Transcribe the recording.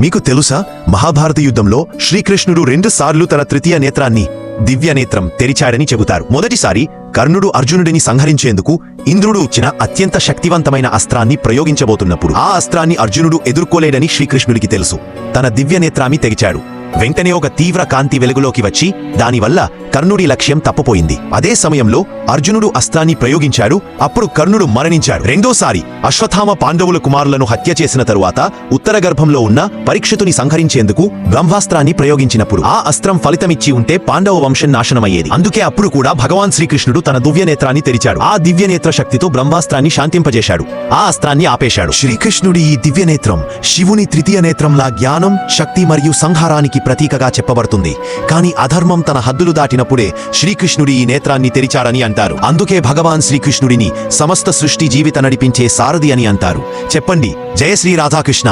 మీకు తెలుసా మహాభారత యుద్ధంలో శ్రీకృష్ణుడు రెండుసార్లు తన తృతీయ నేత్రాన్ని దివ్యనేత్రం తెరిచాడని చెబుతారు. మొదటిసారి కర్ణుడు అర్జునుడిని సంహరించేందుకు ఇంద్రుడు ఇచ్చిన అత్యంత శక్తివంతమైన అస్త్రాన్ని ప్రయోగించబోతున్నప్పుడు ఆ అస్త్రాన్ని అర్జునుడు ఎదుర్కోలేడని శ్రీకృష్ణుడికి తెలుసు. తన దివ్యనేత్రాన్ని తెగిచాడు వెంటనే ఒక తీవ్ర కాంతి వెలుగులోకి వచ్చి దానివల్ల కర్ణుడి లక్ష్యం తప్పపోయింది. అదే సమయంలో అర్జునుడు అస్త్రాన్ని ప్రయోగించాడు. అప్పుడు కర్ణుడు మరణించాడు. రెండోసారి అశ్వత్థామ పాండవుల కుమారులను హత్య చేసిన తరువాత ఉత్తర గర్భంలో ఉన్న పరీక్షితుని సంహరించేందుకు బ్రహ్మాస్త్రాన్ని ప్రయోగించినప్పుడు ఆ అస్త్రం ఫలితమిచ్చి ఉంటే పాండవ వంశం నాశనమయ్యేది. అందుకే అప్పుడు కూడా భగవాన్ శ్రీకృష్ణుడు తన దివ్య నేత్రాన్ని తెరిచాడు. ఆ దివ్య నేత్ర శక్తితో బ్రహ్మాస్త్రాన్ని శాంతింపజేశాడు. ఆ అస్త్రాన్ని ఆపేశాడు. శ్రీకృష్ణుడి ఈ దివ్య నేత్రం శివుని తృతీయ నేత్రంలా జ్ఞానం శక్తి మరియు సంహారానికి ప్రతీకగా చెప్పబడుతుంది. కానీ అధర్మం తన హద్దులు దాటి దాటినప్పుడే శ్రీకృష్ణుడి ఈ నేత్రాన్ని తెరిచాడని అంటారు. అందుకే భగవాన్ శ్రీకృష్ణుడిని సమస్త సృష్టి జీవిత నడిపించే సారథి అని అంటారు. చెప్పండి జయ శ్రీ రాధాకృష్ణ.